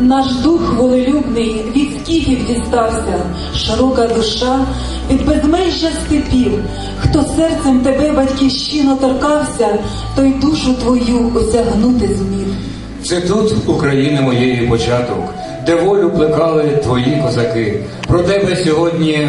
Наш дух волелюбний від скіфів дістався, широка душа від безмежжя степів. Хто серцем тебе, батьківщино, торкався, той душу твою осягнути зумів. Це тут України моєї початок, де волю плекали твої козаки. Про тебе сьогодні